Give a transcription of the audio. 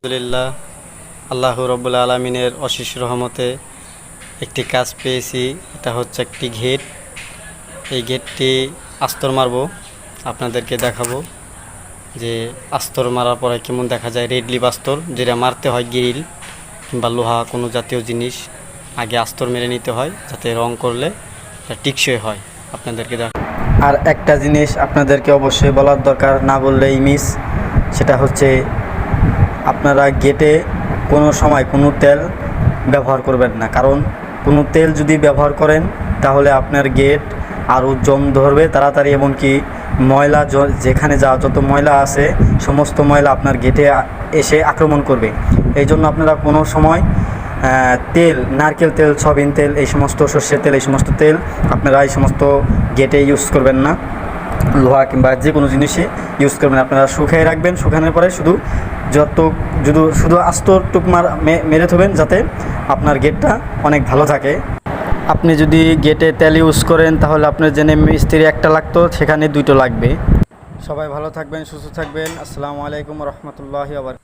আলহামদুলিল্লাহ, আল্লাহ রবুল্লা আলমিনের অশেষ রহমতে একটি কাজ পেয়েছি, এটা হচ্ছে একটি গেট এই গেটটি আস্তর মারব, আপনাদেরকে দেখাবো যে আস্তর মারার পরে কেমন দেখা যায়। রেড লিপ আস্তর, যেটা মারতে হয় গ্রিল কিংবা লোহা, কোনো জাতীয় জিনিস, আগে আস্তর মেরে নিতে হয়, যাতে রং করলে টিকসই হয়। আপনাদেরকে দেখ আর একটা জিনিস আপনাদেরকে অবশ্যই বলার দরকার, না বললেই মিস, সেটা হচ্ছে আপনারা গেটে কোনো সময় কোনো তেল ব্যবহার করবেন না। কারণ কোনো তেল যদি ব্যবহার করেন, তাহলে আপনার গেট আরও জং ধরবে তাড়াতাড়ি। এমনকি ময়লা যেখানে যা যত ময়লা আছে, সমস্ত ময়লা আপনার গেটে এসে আক্রমণ করবে। এই জন্য আপনারা কোনো সময় তেল, নারকেল তেল, সয়াবিন তেল, এই সমস্ত সর্ষের তেল, এই সমস্ত তেল আপনারা এই সমস্ত গেটে ইউজ করবেন না। লোহা কিংবা যে কোনো জিনিসই ইউজ করবেন। আপনারা শুকিয়ে রাখবেন। শুকানোর পরে শুধু যত যদি শুধু আস্ত টুক মার মেরে থবেন যাতে আপনার গেটটা অনেক ভালো থাকে। আপনি যদি গেটে তেল ইউজ করেন, তাহলে আপনার জেনে মিস্ত্রি একটা লাগতো, সেখানে দুটো লাগবে। সবাই ভালো থাকবেন, সুস্থ থাকবেন। আসসালামু আলাইকুম রহমতুল্লাহি আবার